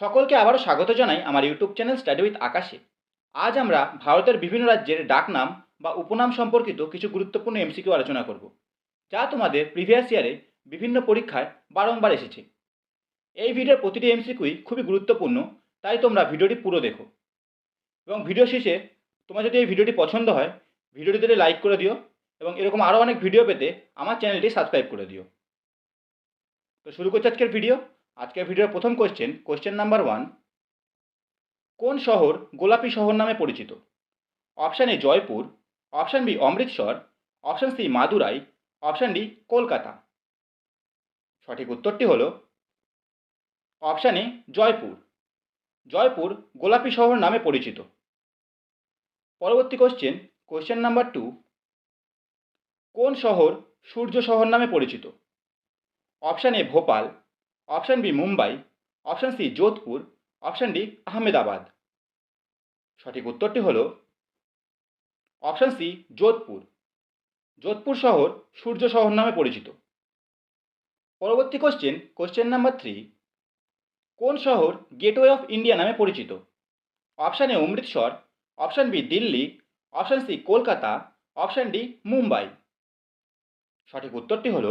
সকলকে আবারও স্বাগত জানাই আমার ইউটিউব চ্যানেল স্টাডি উইথ আকাশে। আজ আমরা ভারতের বিভিন্ন রাজ্যের ডাকনাম বা উপনাম সম্পর্কিত কিছু গুরুত্বপূর্ণ এমসিকিউ আলোচনা করব, যা তোমাদের প্রিভিয়াস ইয়ারে বিভিন্ন পরীক্ষায় বারংবার এসেছে। এই ভিডিওর প্রতিটি এমসিকিউই খুবই গুরুত্বপূর্ণ, তাই তোমরা ভিডিওটি পুরো দেখো। এবং ভিডিও শেষে তোমার যদি এই ভিডিওটি পছন্দ হয় ভিডিওটি ভিডিওটিতে লাইক করে দিও এবং এরকম আরও অনেক ভিডিও পেতে আমার চ্যানেলটি সাবস্ক্রাইব করে দিও। তো শুরু করছি আজকের ভিডিও। আজকের ভিডিওর প্রথম কোশ্চেন কোশ্চেন নাম্বার ওয়ান কোন শহর গোলাপি শহর নামে পরিচিত? Option A Jaipur option B Amritsar option C Madurai option D Kolkata. সঠিক উত্তরটি হল অপশান এ জয়পুর। জয়পুর গোলাপি শহর নামে পরিচিত। পরবর্তী কোশ্চেন কোশ্চেন নাম্বার টু কোন শহর সূর্য শহর নামে পরিচিত? Option A Bhopal option B Mumbai option C Jodhpur option D Ahmedabad সঠিক উত্তরটি হল অপশান সি যোধপুর যোধপুর শহর সূর্য শহর নামে পরিচিত। পরবর্তী কোশ্চেন কোশ্চেন নাম্বার থ্রি কোন শহর গেটওয়ে অফ ইন্ডিয়া নামে পরিচিত? Option A Amritsar option B Delhi option C Kolkata option D Mumbai সঠিক উত্তরটি হল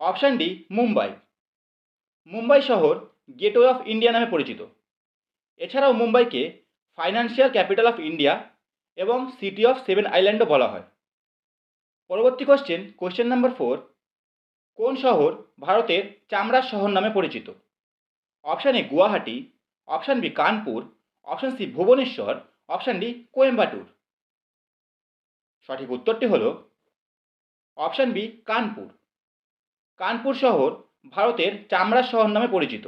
অপশান ডি মুম্বাই মুম্বাই শহর গেটওয়ে অফ ইন্ডিয়া নামে পরিচিত। এছাড়াও মুম্বাইকে ফাইন্যান্সিয়াল ক্যাপিটাল অফ ইন্ডিয়া এবং সিটি অফ সেভেন আইল্যান্ডও বলা হয়। পরবর্তী কোশ্চেন কোশ্চেন নাম্বার ফোর, কোন শহর ভারতের চামড়ার শহর নামে পরিচিত? Option A Guwahati, option B Kanpur, option C Bhubaneswar, option D Coimbatore. সঠিক উত্তরটি হল অপশান বি কানপুর। কানপুর শহর ভারতের চামড়া শহর নামে পরিচিত।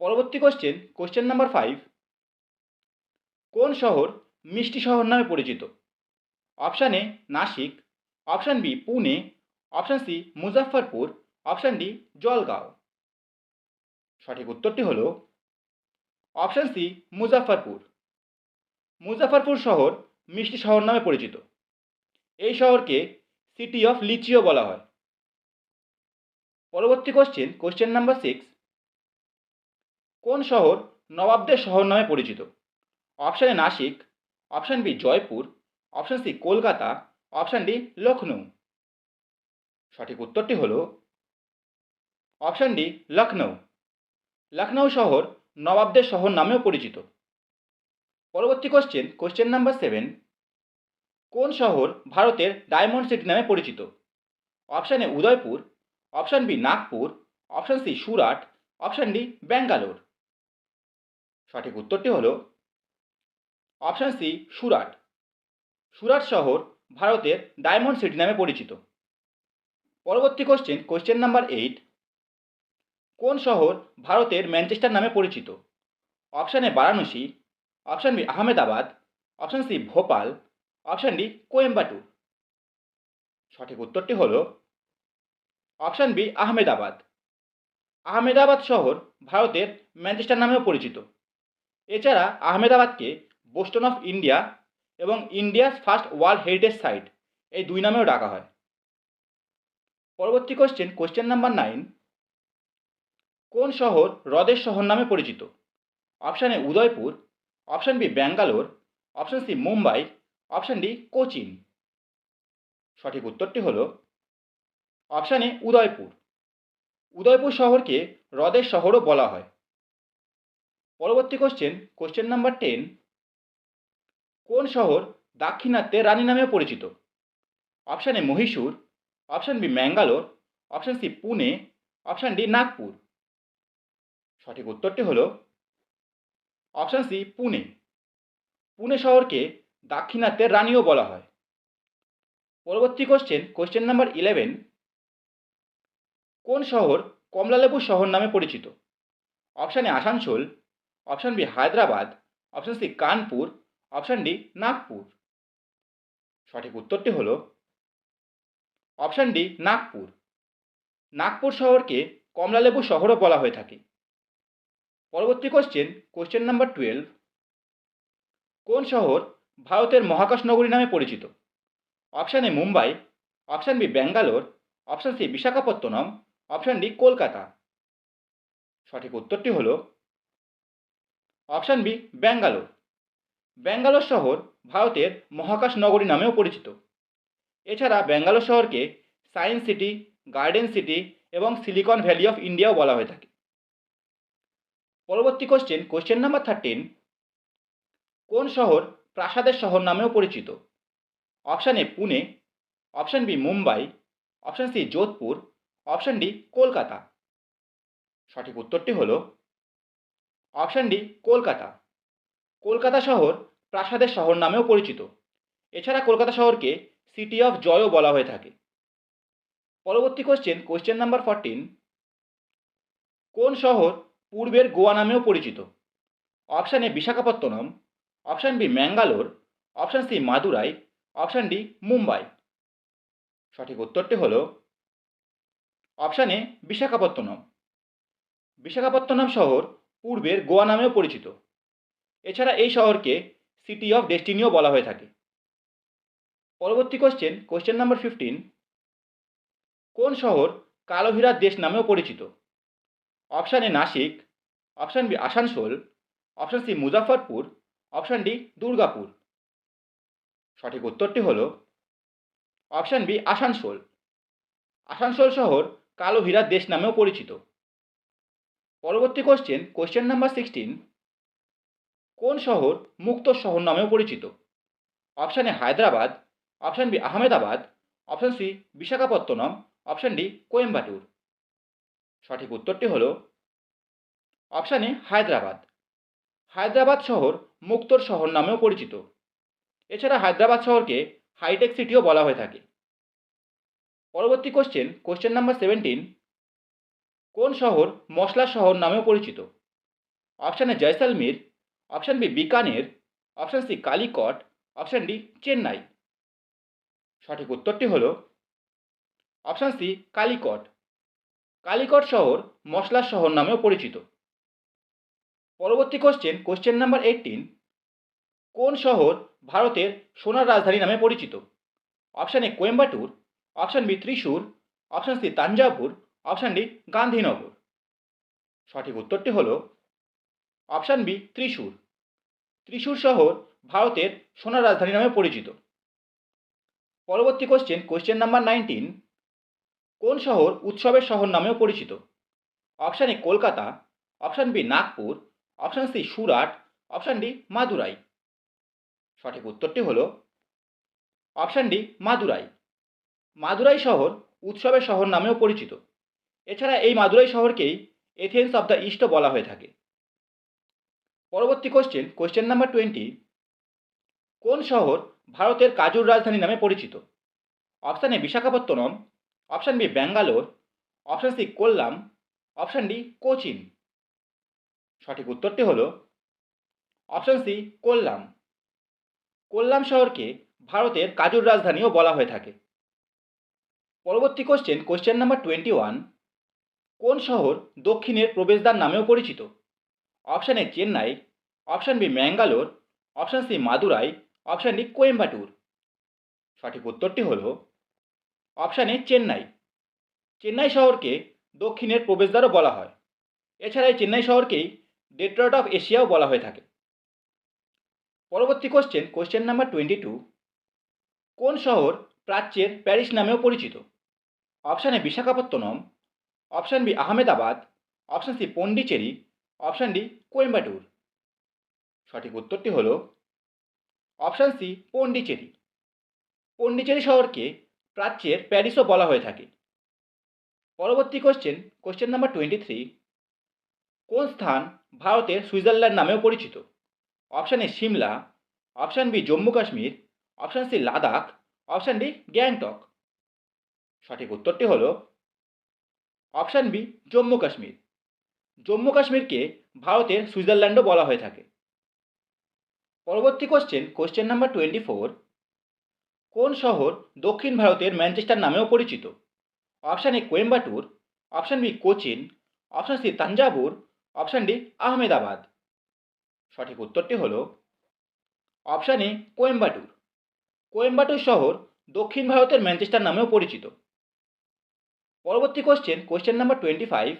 পরবর্তী কোশ্চেন কোশ্চেন নাম্বার ফাইভ কোন শহর মিষ্টি শহর নামে পরিচিত? Option A Nashik option B Pune option C Muzaffarpur option D Jalgaon. সঠিক উত্তরটি হল অপশান সি মুজাফরপুর মুজাফরপুর শহর মিষ্টি শহর নামে পরিচিত। এই শহরকে সিটি অফ লিচিও বলা হয়। পরবর্তী কোশ্চেন কোশ্চেন নাম্বার সিক্স কোন শহর নবাবদের শহর নামে পরিচিত? Option Nashik option B Jaipur option C Kolkata option D Lucknow সঠিক উত্তরটি হল অপশান ডি লখনৌ লখনৌ শহর নবাবদের শহর নামেও পরিচিত। পরবর্তী কোশ্চেন কোশ্চেন নাম্বার সেভেন কোন শহর ভারতের ডায়মন্ড সিটি নামে পরিচিত? Option Udaipur option B Nagpur option C Surat option D Bangalore সঠিক উত্তরটি হল অপশান সি সুরাট সুরাট শহর ভারতের ডায়মন্ড সিটি নামে পরিচিত। পরবর্তী কোশ্চেন কোশ্চেন নাম্বার এইট কোন শহর ভারতের ম্যানচেস্টার নামে পরিচিত? Option A Varanasi. Option B Ahmedabad. Option C Bhopal. Option D Coimbatore. সঠিক উত্তরটি হল অপশান বি, আহমেদাবাদ। আহমেদাবাদ শহর ভারতের ম্যানচেস্টার নামেও পরিচিত। এছাড়া আহমেদাবাদকে বোস্টন অফ ইন্ডিয়া এবং India's first world heritage site এই দুই নামেও ডাকা হয়। পরবর্তী কোশ্চেন কোশ্চেন নাম্বার নাইন কোন শহর হ্রদের শহর নামে পরিচিত? Option A, Udaipur, option B, Bangalore, option C, Mumbai, option D, Cochin. সঠিক উত্তরটি হল অপশান উদয়পুর। উদয়পুর শহরকে হ্রদের শহরও বলা হয়। পরবর্তী কোশ্চেন কোশ্চেন নাম্বার টেন কোন শহর দাক্ষিণাত্যে রানী নামেও পরিচিত? Option A Mysore, option B Mangalore, option C Pune, option D Nagpur. সঠিক উত্তরটি হল অপশান সি পুনে। পুনে শহরকে দাক্ষিণাত্যের রানীও বলা হয়। পরবর্তী কোশ্চেন কোশ্চেন নাম্বার ইলেভেন কোন শহর কমলালেবু শহর নামে পরিচিত? Option A Asansol, option B Hyderabad, option C Kanpur, option D Nagpur. সঠিক উত্তরটি হল অপশান ডি নাগপুর। নাগপুর শহরকে কমলালেবু শহরও বলা হয়ে থাকে। পরবর্তী কোশ্চেন কোশ্চেন নাম্বার টুয়েলভ কোন শহর ভারতের মহাকাশ নগরী নামে পরিচিত? Option A Mumbai, option B Bangalore, option C Visakhapatnam option D Kolkata সঠিক উত্তরটি হল অপশান বি ব্যাঙ্গালোর ব্যাঙ্গালোর শহর ভারতের মহাকাশ নগরী নামেও পরিচিত। এছাড়া ব্যাঙ্গালোর শহরকে সায়েন্স সিটি গার্ডেন সিটি এবং সিলিকন ভ্যালি অফ ইন্ডিয়াও বলা হয়ে থাকে। পরবর্তী কোশ্চেন কোশ্চেন নাম্বার থার্টিন কোন শহর প্রাসাদের শহর নামেও পরিচিত? Option A Pune option B Mumbai option C Jodhpur option D Kolkata সঠিক উত্তরটি হল অপশান ডি কলকাতা কলকাতা শহর প্রাসাদের শহর নামেও পরিচিত। এছাড়া কলকাতা শহরকে সিটি অফ জয়ও বলা হয়ে থাকে। পরবর্তী কোশ্চেন কোশ্চেন নাম্বার ফরটিন কোন শহর পূর্বের গোয়া নামেও পরিচিত? Option A Visakhapatnam. Option B Mangalore. Option C Madurai. Option D Mumbai. সঠিক উত্তরটি হল অপশান বিশাখাপত্তনম বিশাখাপত্তনম শহর পূর্বের গোয়া নামেও পরিচিত। এছাড়া এই শহরকে সিটি অফ ডেস্টিনিও বলা হয়ে থাকে। পরবর্তী কোশ্চেন কোশ্চেন নাম্বার ফিফটিন কোন শহর কালো হীরার দেশ নামেও পরিচিত? Option A Nashik option B Asansol option C Muzaffarpur option D Durgapur সঠিক উত্তরটি হল অপশান বি আসানসোল আসানসোল শহর কালো হীরার দেশ নামেও পরিচিত। পরবর্তী কোশ্চেন কোশ্চেন নাম্বার সিক্সটিন কোন শহর মুক্ত শহর নামেও পরিচিত? Option A Hyderabad option B Ahmedabad option C Visakhapatnam option D Coimbatore. সঠিক উত্তরটি হল অপশান এ হায়দ্রাবাদ। হায়দ্রাবাদ শহর মুক্তর শহর নামেও পরিচিত। এছাড়া হায়দ্রাবাদ শহরকে হাইটেক সিটিও বলা হয়ে থাকে। পরবর্তী কোশ্চেন কোশ্চেন নাম্বার সেভেন্টিন কোন শহর মশলার শহর নামেও পরিচিত? Option A Jaisalmer option B Bikaner option C Calicut option D Chennai. সঠিক উত্তরটি হল অপশান সি কালিকট। কালিকট শহর মশলার শহর নামেও পরিচিত। পরবর্তী কোশ্চেন কোশ্চেন নাম্বার এইটিন কোন শহর ভারতের সোনার রাজধানী নামে পরিচিত? Option A Coimbatore option B Thrissur option C Thanjavur option D Gandhinagar সঠিক উত্তরটি হল অপশান বি ত্রিশূর ত্রিশূর শহর ভারতের সোনার রাজধানী নামে পরিচিত। পরবর্তী কোশ্চেন কোশ্চেন নাম্বার নাইনটিন কোন শহর উৎসবের শহর নামেও পরিচিত? Option A Kolkata. Option B Nagpur. Option C Surat. Option D Madurai. সঠিক উত্তরটি হল অপশান ডি মাদুরাই। মাদুরাই শহর উৎসবের শহর নামেও পরিচিত। এছাড়া এই মাদুরাই শহরকেই এথেন্স অব দ্য ইস্টও বলা হয়ে থাকে। পরবর্তী কোশ্চেন কোশ্চেন নাম্বার টোয়েন্টি কোন শহর ভারতের কাজুর রাজধানী নামে পরিচিত? Option A Visakhapatnam option B Bangalore option C Kollam option D Cochin. সঠিক উত্তরটি হল অপশান সি কোল্লাম। কোল্লাম শহরকে ভারতের কাজুর রাজধানীও বলা হয়ে থাকে। পরবর্তী question question number twenty one কোন শহর দক্ষিণের প্রবেশদ্বার নামেও পরিচিত? Option A Chennai option B Mangalore option C Madurai option D Coimbatore সঠিক উত্তরটি হল অপশান এ চেন্নাই চেন্নাই শহরকে দক্ষিণের প্রবেশদ্বারও বলা হয়। এছাড়া এই চেন্নাই শহরকেই ডেট্রয়েট অফ এশিয়াও বলা হয়ে থাকে। পরবর্তী question question number twenty two কোন শহর প্রাচ্যের প্যারিস নামেও পরিচিত? Option A Visakhapatnam option B Ahmedabad option C Pondicherry option D Coimbatore সঠিক উত্তরটি হল অপশান সি পন্ডিচেরি পন্ডিচেরি শহরকে প্রাচ্যের প্যারিসও বলা হয়ে থাকে। পরবর্তী question question number twenty three কোন স্থান ভারতের সুইজারল্যান্ড নামেও পরিচিত? Option A Shimla option B Jammu Kashmir option C Ladakh option D Gangtok সঠিক উত্তরটি হল অপশান বি, জম্মু কাশ্মীর। জম্মু কাশ্মীরকে ভারতের সুইজারল্যান্ডও বলা হয়ে থাকে। পরবর্তী question question number twenty four কোন শহর দক্ষিণ ভারতের ম্যানচেস্টার নামেও পরিচিত? Option A Coimbatore, option B Cochin, option C Thanjavur, option D Ahmedabad. সঠিক উত্তরটি হল অপশান এ কোয়েম্বাটুর। কোয়েম্বাটুর শহর দক্ষিণ ভারতের ম্যানচেস্টার নামেও পরিচিত। পরবর্তী question question number twenty five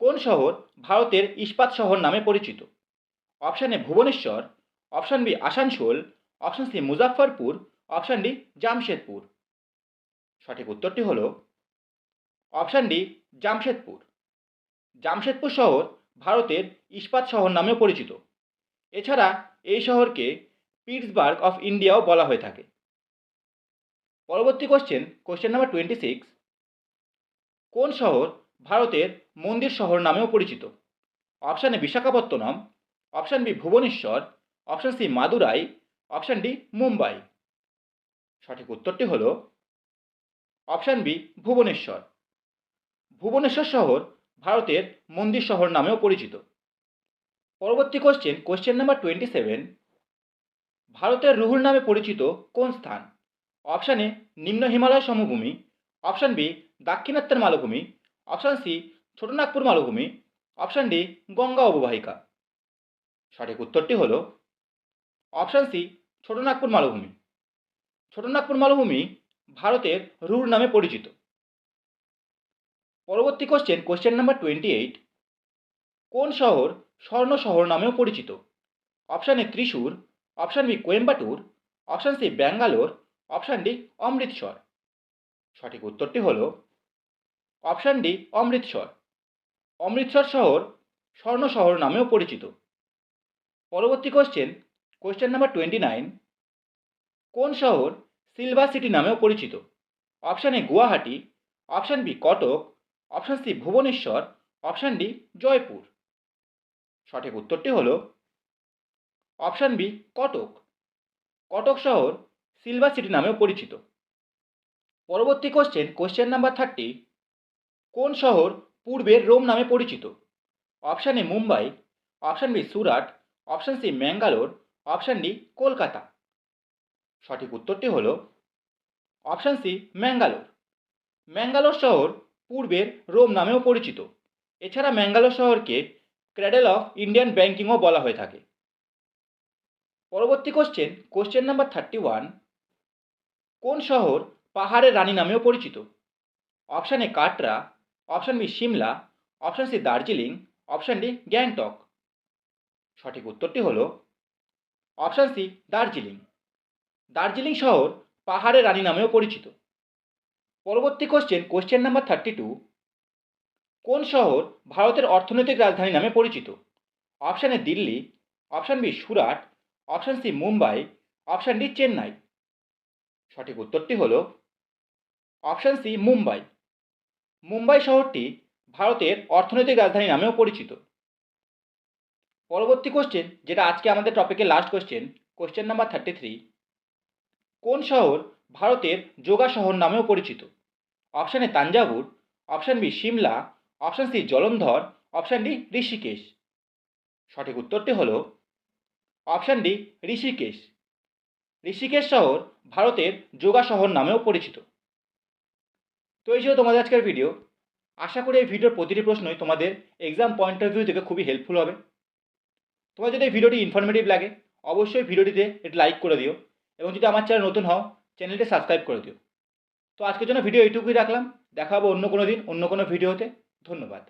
কোন শহর ভারতের ইস্পাত শহর নামে পরিচিত? Option A Bhubaneswar option B Asansol option C Muzaffarpur option D Jamshedpur. সঠিক উত্তরটি হল অপশান ডি জামশেদপুর। জামশেদপুর শহর ভারতের ইস্পাত শহর নামেও পরিচিত। এছাড়া এই শহরকে পিটসবার্গ অফ ইন্ডিয়াও বলা হয়ে থাকে। পরবর্তী question question number twenty six কোন শহর ভারতের মন্দির শহর নামেও পরিচিত? Option A Visakhapatnam option B Bhubaneswar option C Madurai option D Mumbai. সঠিক উত্তরটি হল অপশান বি ভুবনেশ্বর। ভুবনেশ্বর শহর ভারতের মন্দির শহর নামেও পরিচিত। পরবর্তী question question number twenty seven ভারতের রুহুল নামে পরিচিত কোন স্থান? অপশান এ নিম্ন হিমালয় সমভূমি অপশান বি দাক্ষিণাত্যের মালভূমি অপশান সি ছোটনাগপুর মালভূমি অপশান ডি গঙ্গা অববাহিকা সঠিক উত্তরটি হল অপশান সি ছোটনাগপুর মালভূমি ছোটনাগপুর মালভূমি ভারতের রুর নামে পরিচিত। পরবর্তী question question number twenty eight কোন শহর স্বর্ণ শহর নামেও পরিচিত? Option A Thrissur option B Coimbatore option C Bangalore option D Amritsar. সঠিক উত্তরটি হল অপশান ডি অমৃতসর। অমৃতসর শহর স্বর্ণ শহর নামেও পরিচিত। পরবর্তী question question number twenty nine কোন শহর সিলভার সিটি নামেও পরিচিত? Option A Guwahati. Option B Cuttack. Option C Bhubaneswar. Option D Jaipur. সঠিক উত্তরটি হল অপশান বি কটক। কটক শহর সিলভার সিটি নামেও পরিচিত। পরবর্তী কোশ্চেন কোশ্চেন নাম্বার থার্টি কোন শহর পূর্বের রোম নামে পরিচিত? Option A Mumbai option B Surat option C Mangalore option D Kolkata. সঠিক উত্তরটি হল অপশান সি ম্যাঙ্গালোর। ম্যাঙ্গালোর শহর পূর্বের রোম নামেও পরিচিত। এছাড়া ম্যাঙ্গালোর শহরকে ক্র্যাডেল অফ ইন্ডিয়ান ব্যাংকিংও বলা হয়ে থাকে। পরবর্তী question question number thirty one কোন শহর পাহাড়ের রানী নামেও পরিচিত? Option A Katra, option B Shimla, option C Darjeeling, option D Gangtok. সঠিক উত্তরটি হল অপশান সি দার্জিলিং। দার্জিলিং শহর পাহাড়ের রানী নামেও পরিচিত। পরবর্তী question question number thirty two কোন শহর ভারতের অর্থনৈতিক রাজধানী নামে পরিচিত? Option A Delhi, option B Surat, option C Mumbai, option D Chennai. সঠিক উত্তরটি হল অপশান সি মুম্বাই। মুম্বাই শহরটি ভারতের অর্থনৈতিক রাজধানী নামেও পরিচিত। পরবর্তী কোশ্চেন যেটা আজকে আমাদের টপিকের last question question number thirty three কোন শহর ভারতের যোগা শহর নামেও পরিচিত? Option A Thanjavur option B Shimla, option C Jalandhar, option D Rishikesh. সঠিক উত্তরটি হল অপশান ডি ঋষিকেশ। ঋষিকেশ শহর ভারতের যোগা শহর নামেও পরিচিত। তো এই ছিল তোমাদের আজকের ভিডিও আশা করি এই ভিডিওর প্রতিটি প্রশ্নই তোমাদের এক্সাম পয়েন্ট অফ ভিউ থেকে খুবই হেল্পফুল হবে। তোমার যদি এই ভিডিওটি ইনফরমেটিভ লাগে, অবশ্যই ভিডিওটিতে একটি লাইক করে দিও এবং যদি আমার চ্যানেল নতুন হও চ্যানেলটি সাবস্ক্রাইব করে দিও। তো আজকের জন্য ভিডিও এইটুকুই রাখলাম। দেখা হবে অন্য কোনো দিন, অন্য কোনো ভিডিওতে ধন্যবাদ।